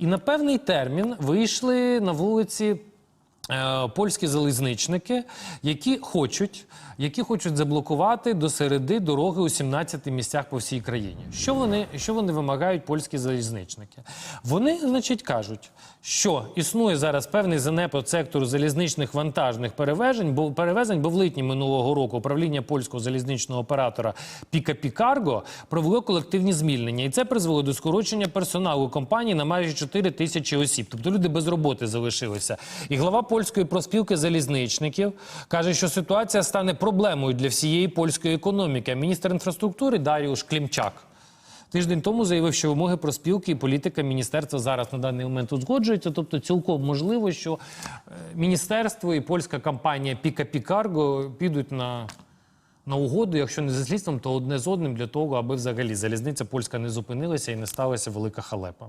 І на певний термін вийшли на вулиці. Е, Польські залізничники, які хочуть, які хочуть заблокувати до середи дороги у 17 місцях по всій країні. Що вони, що вони вимагають польські залізничники? Вони, значить, кажуть, що існує зараз певний занепад сектору залізничних вантажних перевезень, бо перевезень, бо в липні минулого року управління польського залізничного оператора Піка Пікарго провело колективні звільнення, і це призвело до скорочення персоналу компанії на майже 4 тисячі осіб. Тобто люди без роботи залишилися. І глава польської проспілки залізничників каже, що ситуація стане проблемою для всієї польської економіки. Міністр інфраструктури Даріуш Клімчак. Тиждень тому заявив, що вимоги про спілки і політика міністерства зараз на даний момент узгоджуються. Тобто, цілком можливо, що е, міністерство і польська компанія Піка Пікарго підуть на, на угоду, якщо не за слідством, то одне з одним для того, аби взагалі залізниця польська не зупинилася і не сталася велика халепа.